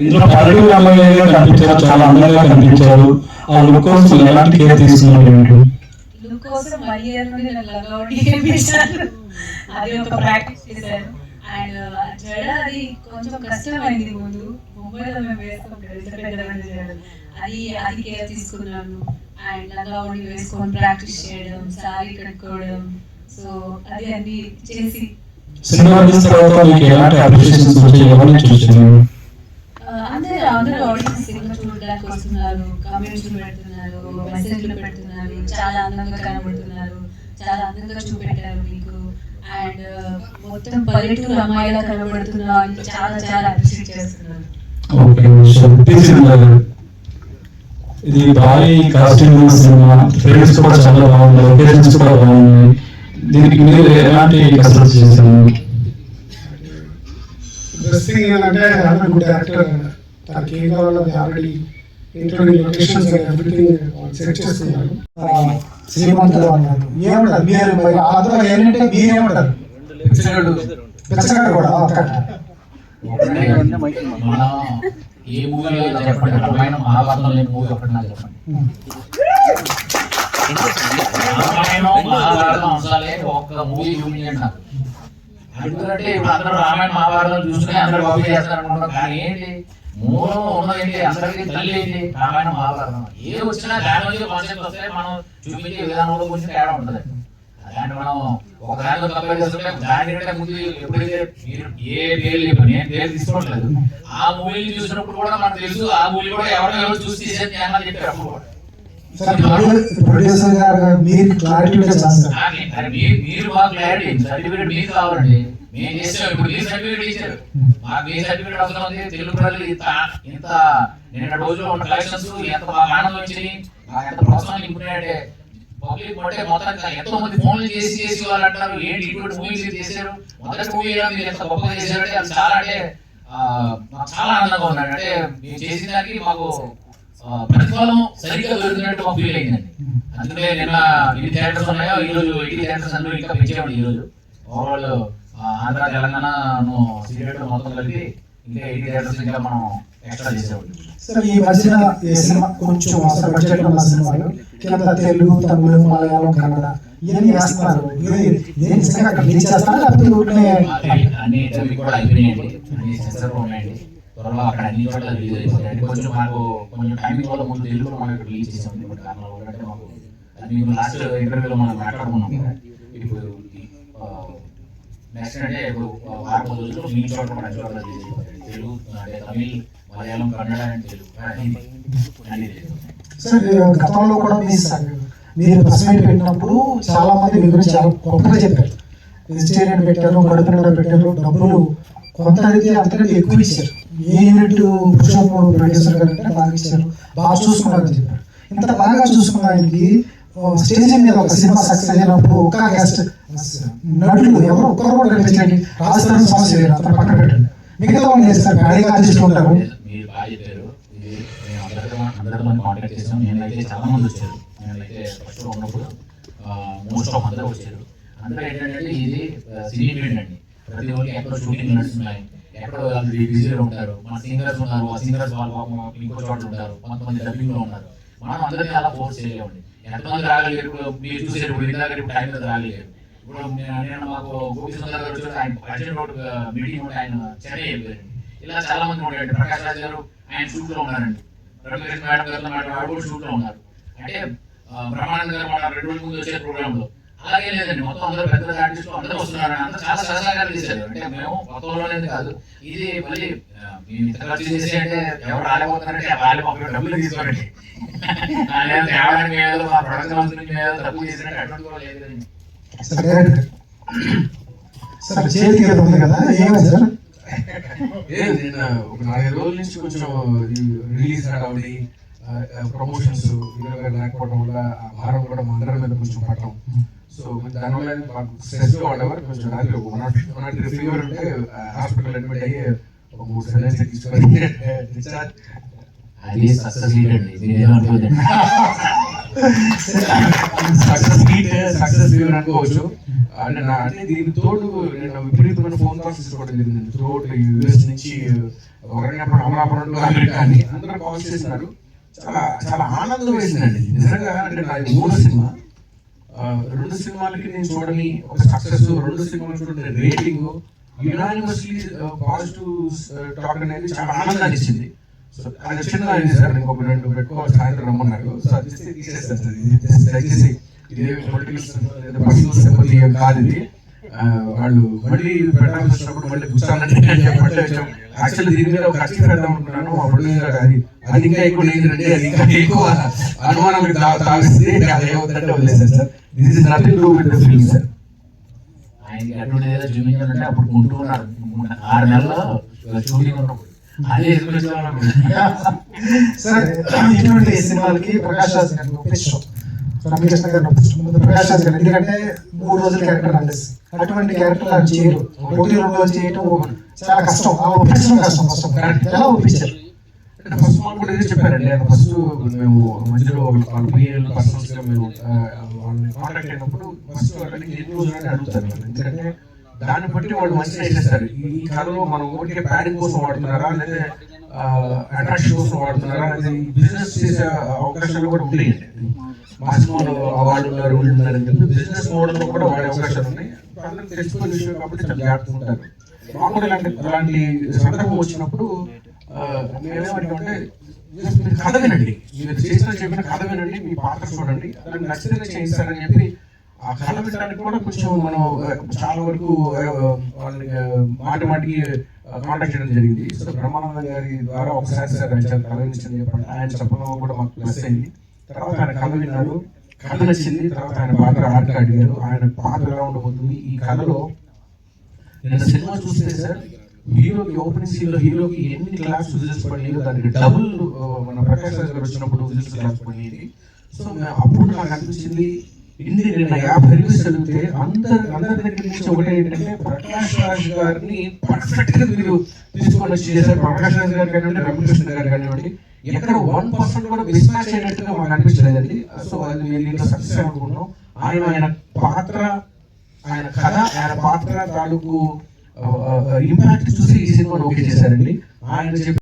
ఇందులో పల్లెటూరు అమ్మాయిగా కనిపించారు చాలా అందంగా కనిపించారు. ఆ లుక్ కోసం ఎలాంటి కేర్ తీసుకున్నారు లుక్ కోసం అది ఒక ప్రాక్టీస్ చేశాను. అండ్ జడ అది కొంచెం కష్టమైంది ముందు. మేము అది అది కేర్ తీసుకున్నాను. అండ్ వేసుకొని ప్రాక్టీస్ చేయడం సారీ కట్టుకోవడం. సో అది అన్ని చేసి సినిమా తర్వాత మీకు ఎలాంటి అప్రిషియేషన్స్ వచ్చాయి? ఎవరిని చూసారు అందరూ ఆడియన్స్ సినిమా చూడడానికి వస్తున్నారు కామెంట్స్ పెడుతున్నారు మెసేజ్లు పెడుతున్నారు చాలా అందంగా కనబడుతున్నారు చాలా అందంగా చూపెట్టారు మీకు. అండ్ మొత్తం పల్లెటూరు అమ్మాయిలా కనబడుతున్నావు అని చాలా చాలా అప్రిషియేట్ చేస్తున్నారు. ఇది భారీ కాస్ట్యూమ్ సినిమా. ఫ్రేమ్స్ కూడా చాలా బాగుంది లొకేషన్స్ కూడా బాగున్నాయి. దీనికి మీరు ఎలాంటి కసరత్తు చేశారు? ఏంటంటే అన్న గుడ్ డైరెక్టర్ తనకి ఏం కావాలో ఆల్రెడీ ఇంట్లోని లొకేషన్స్ ఎవ్రీథింగ్ సెట్ చేసుకున్నారు. శ్రీమంతుడు ఏమంటారు? మీరు మరి ఏంటంటే మీరేమంటారు బెచ్చగాడు కూడా కరెక్ట్ మనం ఏ మూవీలో చెప్పండి. రామాయణం మహాభారతం లేని మూవీ ఒకటి నాకు చెప్పండి. రామాయణం మహాభారతం అంశాలే ఒక్క మూవీ చూపించండి నాకు ఎందుకంటే ఇప్పుడు అందరూ రామాయణ మహాభారతం చూసుకుని అందరూ కాపీ చేస్తారు అనుకుంటాం కానీ ఏంటి? మూలం ఉన్నదేంటి అందరికీ తల్లి ఏంటి రామాయణ మహాభారతం ఏ వచ్చినా దాని నుంచి కాన్సెప్ట్ వస్తే మనం చూపించే విధానంలో కొంచెం తేడా ఉంటుంది అలాంటి మనం ఒక దానితో కంపేర్ చేస్తుంటే దాని కంటే ముందు ఎప్పుడైతే ఏ పేర్లు చెప్పారు నేను పేరు తీసుకోవట్లేదు. ఆ మూవీని చూసినప్పుడు కూడా మనకు తెలుసు ఆ మూవీ కూడా ఎవరో ఎవరు చూసి తీసేది జ్ఞానాలు చెప్పారు అప్పుడు కూడా ప్రొడ్యూసర్ గారు మీరు క్లారిటీ చేస్తారు మీరు క్లారిటీ సర్టిఫికేట్ మీకు కావాలండి. మేము చేసాం ఇప్పుడు సర్టిఫికేట్ ఇచ్చారు. మాకు ఏ సర్టిఫికేట్ అవసరం ఉంది. తెలుగు ప్రజలు ఇంత ఇంత నిన్న రోజు ఉన్న కలెక్షన్స్ ఎంత బాగా ఆనందం వచ్చినాయి. మాకు ఎంత ప్రోత్సాహం పబ్లిక్ మొత్తం ఎంతో మంది ఫోన్లు చేసి చేసి వాళ్ళు అంటారు ఏంటి ఇటువంటి మూవీస్ చేశారు? మొదటి మూవీ మీరు ఎంత గొప్పగా చేశారంటే అది చాలా అంటే మాకు చాలా ఆనందంగా ఉన్నాడు అంటే చేసిన దానికి మాకు ప్రతిఫలం సరిగ్గా దొరికినట్టు మాకు ఫీల్ అయిందండి అందుకే నిన్న ఎన్ని థియేటర్స్ ఉన్నాయో ఈ రోజు ఎయిటీ థియేటర్స్ అందరూ ఇంకా పెంచేవాడు ఈ రోజు. ఓవరాల్ ఆంధ్ర తెలంగాణ సిగరెట్ మొత్తం కలిపి ఇంకా ఎయిటీ థియేటర్స్ ఇంకా మనం ఎక్స్ట్రా చేసేవాడు సార్ ఈ మధ్యన సినిమా కొంచెం అసలు బడ్జెట్ ఉన్న సినిమాలు కింద తెలుగు తమిళ మలయాళం కన్నడ ఇవన్నీ వేస్తున్నారు. ఇది ఇది నిజంగా అక్కడ రిలీజ్ చేస్తారా లేకపోతే ఊరికే అన్ని అవి కూడా అయిపోయినాయండి. అన్ని సెన్సర్ ఉన్నాయండి. త్వరలో అక్కడ అన్ని చోట్ల రిలీజ్ అయిపోయాయి కొంచెం మాకు కొంచెం టైమింగ్ వల్ల ముందు తెలుగులో మనం ఇక్కడ రిలీజ్ చేసాం బట్ కారణాల వల్ల అంటే మాకు అది మీకు లాస్ట్ ఇంటర్వ్యూలో మనం మాట్లాడుకున్నాం ఇప్పుడు నెక్స్ట్ అంటే ఇప్పుడు వారం రోజుల్లో మీ చోట కూడా అన్ని చోట్ల రిలీజ్ అయిపోతాయి. తెలుగు అంటే తమిళ్ మలయాళం కన్నడ అండ్ తెలుగు. అన్ని సార్ గతంలో కూడా మీ మీరు ప్రెస్ మీట్ పెట్టినప్పుడు చాలా మంది మీ గురించి చాలా గొప్పగా చెప్పారు. వెజిటేరియన్ పెట్టారు కడుపు నిండా పెట్టారు డబ్బులు కొంత అయితే అంతకంటే ఎక్కువ ఇచ్చారు. ఏ యూనిట్ పురుషోత్తం ప్రొడ్యూసర్ గారు అంటే బాగా ఇచ్చారు. బాగా చూసుకున్నారని చెప్పారు. ఇంత బాగా చూసుకున్న ఆయనకి స్టేజ్ మీద ఒక సినిమా సక్సెస్ అయినప్పుడు ఒక గెస్ట్ నటులు ఎవరు ఒక్కరు కూడా కనిపించండి. రాజస్థానం సమస్య లేదు అతను పక్కన పెట్టండి. మిగతా వాళ్ళు చేస్తారు? ప్యాడీగా ఆర్టిస్టులు ఉంటారు మీరు బాగా చెప్పారు. అందరితో కాంటాక్ట్ చేసాం. నేనైతే చాలా మంది వచ్చారు. నేనైతే ఫస్ట్ ఉన్నప్పుడు మోస్ట్ ఆఫ్ అందరూ వచ్చారు. అందరూ ఏంటంటే ఇది సినీ ఫీల్డ్ అండి. ప్రతి ఒక్కరికి ఎక్కడో షూటింగ్ నడుస్తున్నాయి ఎక్కడో వాళ్ళు బిజీగా ఉంటారు. మన సింగర్స్ ఉన్నారు ఆ సింగర్స్ వాళ్ళు ఇంకో చోట ఉంటారు. కొంతమంది డబ్బింగ్లో ఉన్నారు. మనం అందరినీ అలా ఫోర్స్ చేయలేమండి. ఎంతమంది రాగలిగారు? మీరు చూసారు ఇప్పుడు ఇందాక ఇప్పుడు టైం మీద రాగలిగారు. ఇప్పుడు నేను మాకు గోపిచంద్ర గారు వచ్చారు. ఆయన అర్జెంట్ రోడ్ మీటింగ్ ఉంటే ఆయన చెన్నై వెళ్ళారండి. ఇలా చాలా మంది ఉన్నారండి ప్రకాష్ రాజ్ గారు ఆయన షూట్లో ఉన్నారండి. రవికృష్ణ మేడం గారు మేడం వాడు కూడా షూట్లో ఉన్నారు. అంటే బ్రహ్మానంద గారు మన రెండు రోజుల ముందు వచ్చే ప్రోగ్రామ్లో అలాగే లేదండి. మొత్తం అందరూ పెద్ద పెద్ద ఆర్టిస్టులు అందరూ వస్తున్నారు అందరూ చాలా సహసాగాలు చేశారు అంటే మేము కొత్తలోనే కాదు. ఇది మళ్ళీ ఖర్చు చేసి అంటే ఎవరు రాలేకపోతున్నారంటే వాళ్ళు మాకు డబ్బులు తీసుకోరండి. తేవడానికి ఏదో మా ప్రొడక్షన్ హౌస్ నుంచి ఏదో డబ్బులు చేసినట్టు అటువంటి కూడా లేదు కదండి. సార్ డైరెక్టర్ సార్ చేతికి ఏదో ఉంది కదా ఏమైంది సార్? ఏ నేను ఒక నాలుగైదు రోజుల నుంచి కొంచెం రిలీజ్ హడావుడి ప్రమోషన్స్ లేకపోవడం వల్ల ఆ భారం కూడా మా అందరి మీద కొంచెం పడటం. సో దానివల్ల మాకు స్ట్రెస్ వాడేవారు కొంచెం రాత్రి one not one not fever ఉంటే హాస్పిటల్ అడ్మిట్ అయ్యి ఒక మూడు సెలైన్స్ తీసుకొని డిశ్చార్జ్ అది సక్సెస్ అనుకోదండి సక్సెస్ మీట్ సక్సెస్ ఫీవర్ అనుకోవచ్చు. అంటే నా అంటే దీనికి తోడు నేను విపరీతమైన ఫోన్ కాల్స్ తీసుకోవడం జరిగింది. త్రూఅవుట్ యూఎస్ నుంచి ఒకరినప్పుడు అమలాపురం అమెరికా అని అందరూ కాల్ చేస్తున్నారు. చాలా చాలా ఆనందం వేసిందండి. నిజంగా అంటే నా మూడో సినిమా రెండు సినిమాలకి నేను చూడని ఒక సక్సెస్ రెండు సినిమాలు చూడని రేటింగ్ యునానిమస్లీ పాజిటివ్ టాక్ అనేది చాలా ఆనందాన్ని ఇచ్చింది సో అది చిన్న ఇది సార్. ఇంకొక రెండు పెట్టుకోవాలి సాయంత్రం రమ్మన్నారు. సో అది ఇస్తే తీసేస్తాను దయచేసి ఇది పొలిటికల్ పర్సనల్ సింపతి కాదు ఇది. వాళ్ళు మళ్ళీ పెట్టాల్సి వచ్చినప్పుడు మళ్ళీ కూర్చోాలంటే యాక్చువల్లీ దీని మీద ఒక ఖర్చు పెడదాం అనుకున్నాను అప్పుడు అది అది ఇంకా ఎక్కువ లేదండి అది ఇంకా ఎక్కువ అనుమానం తా- అది ఏమవుతుందంటే వదిలేసారు sir. This is nothing do with sir ఆయనకి అటువంటి ఏదో చూపించాలంటే అప్పుడు కొంటున్నారు ఆరు నెలల్లో షూటింగ్ ఉన్నప్పుడు. అదే సార్ ఇటువంటి సినిమాలకి ప్రకాష్ రాజ్ గారిని ఒప్పించడం రామకృష్ణ గారిని ఒప్పించడం ముందు ప్రకాష్ రాజ్ గారు ఎందుకంటే మూడు రోజుల క్యారెక్టర్ అనేసి అటువంటి క్యారెక్టర్ ఆయన చేయరు. ఒకటి రెండు రోజులు చేయటం చాలా కష్టం. ఆ ఒప్పించడం కష్టం ఆల్. ఎలా ఒప్పించారు? అంటే ఫస్ట్ మాకు కూడా ఇదే చెప్పారండి. నేను ఫస్ట్ మేము మధ్యలో వాళ్ళ పిఎల్ పర్సనల్స్గా మేము వాళ్ళని కాంటాక్ట్ అయినప్పుడు ఫస్ట్ వాళ్ళకి ఎన్ని రోజులు అని అడుగుతారు ఎందుకంటే దాన్ని బట్టి వాళ్ళు మంచిగా చేసేస్తారు ఈ ఈ కథలో మనం ఊరికే ప్యాడింగ్ కోసం వాడుతున్నారా లేదా అట్రాక్షన్ కోసం వాడుతున్నారా లేదా బిజినెస్ చేసే అవకాశాలు కూడా ఉంటాయండి మా సినిమాలో అవార్డు ఉన్నారు వీళ్ళు ఉన్నారు అని చెప్పి బిజినెస్ మోడల్ కూడా వాడే అవకాశాలు ఉన్నాయి. అందరికి తెలిసిపోయిన విషయం కాబట్టి చాలా జాగ్రత్తగా ఉంటారు. మాకు కూడా ఇలాంటి అలాంటి సందర్భం వచ్చినప్పుడు కథ వినండి మీరు చేసిన చెప్పిన కథ వినండి మీ పాత్ర చూడండి. దానికి నచ్చితేనే చేయిస్తారని చెప్పి ఆ కథ వినడానికి కూడా కొంచెం మనం చాలా వరకు వాళ్ళని మాటి మాటికి కాంటాక్ట్ చేయడం జరిగింది. సో బ్రహ్మానంద గారి ద్వారా ఒకసారి సార్ ఆయన చాలా కథ వినించని చెప్పండి. ఆయన చెప్పడం కూడా మాకు ప్లస్ అయింది. తర్వాత ఆయన కథ విన్నాడు. కథ నచ్చింది. తర్వాత ఆయన పాత్ర ఆర్ట్ అడిగారు ఆయన పాత్ర ఎలా ఉండబోతుంది? ఈ కథలో నిన్న సినిమా చూస్తే సార్ హీరోకి ఓపెనింగ్ సీన్లో హీరోకి ఎన్ని క్లాస్ విజిల్స్ పడినాయో దానికి డబుల్ uh, మన ప్రకాష్ రాజ్ గారు వచ్చినప్పుడు విజిల్స్ క్లాస్ పడినాయి. సో అప్పుడు నాకు అనిపించింది ఇన్ని నిన్న యాభై రివ్యూస్ చదివితే అందరి అందరి దగ్గర నుంచి ఒకటే ఏంటంటే ప్రకాష్ రాజ్ గారిని పర్ఫెక్ట్గా మీరు తీసుకొని వచ్చి చేశారు. ప్రకాష్ రాజ్ గారు కానివ్వండి రమకృష్ణ గారు కానివ్వండి ఎక్కడ వన్ పర్సెంట్ కూడా మిస్ మ్యాచ్ అయినట్టుగా మాకు అనిపించలేదండి. సో అది మేము దీంట్లో సక్సెస్ అనుకున్నాం. ఆయన ఆయన పాత్ర ఆయన కథ ఆయన పాత్ర తాలూకు ఇంపాక్ట్ చూసి ఈ సినిమాను ఓకే చేశారండి. ఆయన చెప్పి